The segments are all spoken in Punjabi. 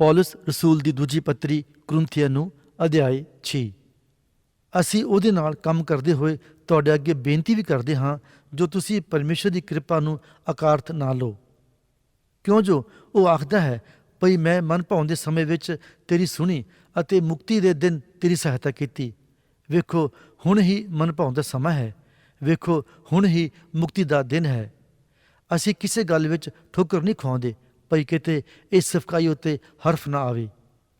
ਪੌਲਸ ਰਸੂਲ ਦੀ ਦੂਜੀ ਪੱਤਰੀ ਕੁਰਿੰਥੀਆਂ ਨੂੰ ਅਧਿਆਇ 6 ਅਸੀਂ ਉਹਦੇ ਨਾਲ ਕੰਮ ਕਰਦੇ ਹੋਏ ਤੁਹਾਡੇ ਅੱਗੇ ਬੇਨਤੀ ਵੀ ਕਰਦੇ ਹਾਂ ਜੋ ਤੁਸੀਂ ਪਰਮੇਸ਼ਰ ਦੀ ਕਿਰਪਾ ਨੂੰ ਅਕਾਰਥ ਨਾ ਲਓ ਕਿਉਂ ਜੋ ਉਹ ਆਖਦਾ ਹੈ ਭਈ ਮੈਂ ਮਨ ਭਾਉਂਦੇ ਸਮੇਂ ਵਿੱਚ ਤੇਰੀ ਸੁਣੀ ਅਤੇ ਮੁਕਤੀ ਦੇ ਦਿਨ ਤੇਰੀ ਸਹਾਇਤਾ ਕੀਤੀ ਵੇਖੋ ਹੁਣ ਹੀ ਮਨ ਭਾਉਂਦਾ ਸਮਾਂ ਹੈ ਵੇਖੋ ਹੁਣ ਹੀ ਮੁਕਤੀ ਦਾ ਦਿਨ ਹੈ ਅਸੀਂ ਕਿਸੇ ਗੱਲ ਵਿੱਚ ਠੋਕਰ ਨਹੀਂ ਖਵਾਉਂਦੇ ਭਈ ਕਿਤੇ ਇਸ ਸਫਕਾਈ ਉੱਤੇ ਹਰਫ ਨਾ ਆਵੇ।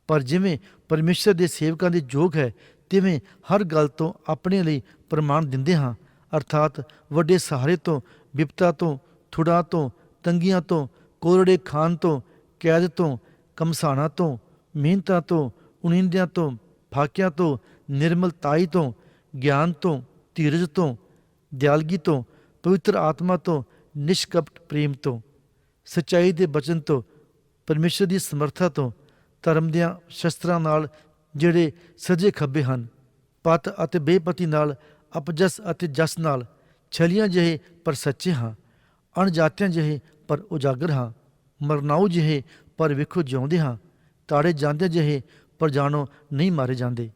ਪਰ ਜਿਵੇਂ ਪਰਮੇਸ਼ਰ ਦੇ ਸੇਵਕਾਂ ਦੇ ਯੋਗ ਹੈ, ਤਿਵੇਂ ਹਰ ਗੱਲ ਤੋਂ ਆਪਣੇ ਲਈ ਪ੍ਰਮਾਣ ਦਿੰਦੇ ਹਾਂ। ਅਰਥਾਤ ਵੱਡੇ ਸਹਾਰੇ ਤੋਂ, ਵਿਪਤਾ ਤੋਂ, ਥੁੜਾ ਤੋਂ, ਤੰਗੀਆਂ ਤੋਂ, ਕੋਰੜੇ ਖਾਨ ਤੋਂ, ਕੈਦ ਤੋਂ, ਕਮਸਾਣਾ ਤੋਂ, ਮਿਹਨਤਾਂ ਤੋਂ ਉਨਿੰਦਿਆਂ ਤੋਂ, ਫਾਕਿਆਂ ਤੋਂ ਨਿਰਮਲਤਾਈ ਤੋਂ, ਗਿਆਨ ਤੋਂ, ਧੀਰਜ ਤੋਂ, ਦਿਆਲਗੀ ਤੋਂ, ਪਵਿੱਤਰ ਆਤਮਾ ਤੋਂ, ਨਿਸ਼ਕਪਟ ਪ੍ਰੇਮ ਤੋਂ। ਸਚਾਈ ਦੇ ਬਚਨ ਤੋਂ, ਪਰਮੇਸ਼ਰ ਦੀ ਸਮਰੱਥਾ ਤੋਂ ਧਰਮ ਦੀਆਂ ਸ਼ਸਤਰਾਂ ਨਾਲ ਜਿਹੜੇ ਸਜੇ ਖੱਬੇ ਹਨ, ਪਤ ਅਤੇ ਬੇਪਤੀ ਨਾਲ, ਅਪਜਸ ਅਤੇ ਜਸ ਨਾਲ ਛਲੀਆਂ ਜਿਹੇ ਪਰ ਸੱਚੇ ਹਾਂ, ਅਣਜਾਤਿਆਂ ਜਿਹੇ ਪਰ ਉਜਾਗਰ ਹਾਂ, ਮਰਨਾਉ ਜਿਹੇ ਪਰ ਵੇਖੋ ਜਿਉਂਦੇ ਹਾਂ, ਤਾੜੇ ਜਾਂਦੇ ਜਿਹੇ ਪਰ ਜਾਣੋ ਨਹੀਂ ਮਾਰੇ ਜਾਂਦੇ।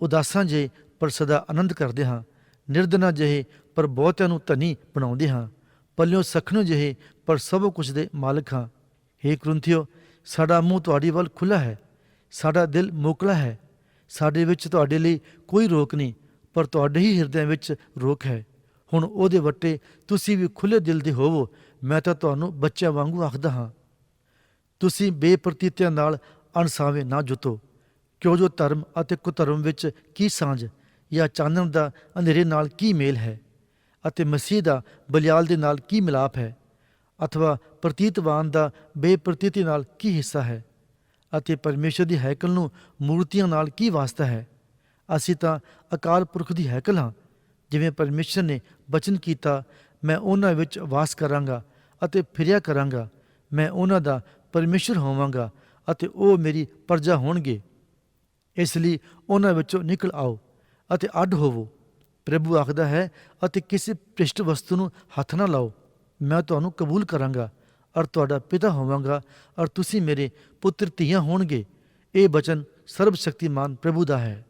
ਉਦਾਸਾਂ ਜਿਹੇ ਪਰ ਸਦਾ ਆਨੰਦ ਕਰਦੇ ਹਾਂ ਨਿਰਦਨਾ ਜਿਹੇ ਪਰ ਬਹੁਤਿਆਂ ਨੂੰ ਧਨੀ ਬਣਾਉਂਦੇ ਹਾਂ, ਪੱਲਿਓ ਸਖਣੋ ਜਿਹੇ ਪਰ ਸਭ ਕੁਝ ਦੇ ਮਾਲਕ ਹਾਂ। ਹੇ ਕਰੁੰਥਿਓ, ਸਾਡਾ ਮੂੰਹ ਤੁਹਾਡੀ ਵੱਲ ਖੁੱਲਾ ਹੈ। ਸਾਡਾ ਦਿਲ ਮੋਕਲਾ ਹੈ। ਸਾਡੇ ਵਿੱਚ ਤੁਹਾਡੇ ਲਈ ਕੋਈ ਰੋਕ ਨਹੀਂ, ਪਰ ਤੁਹਾਡੇ ਹੀ ਹਿਰਦਿਆਂ ਵਿੱਚ ਰੋਕ ਹੈ। ਹੁਣ ਉਹਦੇ ਵੱਟੇ ਤੁਸੀਂ ਵੀ ਖੁੱਲੇ ਦਿਲ ਦੇ ਹੋਵੋ, ਮੈਂ ਤਾਂ ਤੁਹਾਨੂੰ ਬੱਚਿਆਂ ਵਾਂਗੂ ਆਖਦਾ ਹਾਂ। ਤੁਸੀਂ ਬੇਪਰਤੀਤਿਆਂ ਨਾਲ ਅਣਸਾਵੇਂ ਨਾ ਜੁਤੋ। ਕਿਉਂ ਜੋ ਧਰਮ ਅਤੇ ਕੁਧਰਮ ਵਿੱਚ ਕੀ ਸਾਂਝ ਜਾਂ ਚਾਨਣ ਦਾ ਹਨੇਰੇ ਨਾਲ ਕੀ ਮੇਲ ਹੈ ਅਤੇ ਮਸੀਹ ਦਾ ਬਲਿਆਲ ਦੇ ਨਾਲ ਕੀ ਮਿਲਾਪ ਹੈ? ਅਥਵਾ ਪ੍ਰਤੀਤਵਾਨ ਦਾ ਬੇਪ੍ਰਤੀਤੀ ਨਾਲ ਕੀ ਹਿੱਸਾ ਹੈ? ਅਤੇ ਪਰਮੇਸ਼ਰ ਦੀ ਹੈਕਲ ਨੂੰ ਮੂਰਤੀਆਂ ਨਾਲ ਕੀ ਵਾਸਤਾ ਹੈ? ਅਸੀਂ ਤਾਂ ਅਕਾਲ ਪੁਰਖ ਦੀ ਹੈਕਲ ਹਾਂ। ਜਿਵੇਂ ਪਰਮੇਸ਼ਰ ਨੇ ਬਚਨ ਕੀਤਾ, ਮੈਂ ਉਹਨਾਂ ਵਿੱਚ ਵਾਸ ਕਰਾਂਗਾ ਅਤੇ ਫਿਰਿਆ ਕਰਾਂਗਾ। ਮੈਂ ਉਹਨਾਂ ਦਾ ਪਰਮੇਸ਼ਰ ਹੋਵਾਂਗਾ ਅਤੇ ਉਹ ਮੇਰੀ ਪਰਜਾ ਹੋਣਗੇ। ਇਸ ਲਈ ਉਹਨਾਂ ਵਿੱਚੋਂ ਨਿਕਲ ਆਓ ਅਤੇ ਅੱਡ ਹੋਵੋ। ਪ੍ਰਭੂ ਆਖਦਾ ਹੈ, ਅਤੇ ਕਿਸੇ ਭ੍ਰਿਸ਼ਟ ਵਸਤੂ ਨੂੰ ਹੱਥ ਨਾ ਲਾਓ। ਮੈਂ ਤੁਹਾਨੂੰ ਕਬੂਲ ਕਰਾਂਗਾ ਔਰ ਤੁਹਾਡਾ ਪਿਤਾ ਹੋਵਾਂਗਾ ਔਰ ਤੁਸੀਂ ਮੇਰੇ ਪੁੱਤਰ ਧੀਆਂ ਹੋਣਗੇ। ਇਹ ਬਚਨ ਸਰਬ ਸ਼ਕਤੀਮਾਨ ਪ੍ਰਭੂ ਦਾ ਹੈ।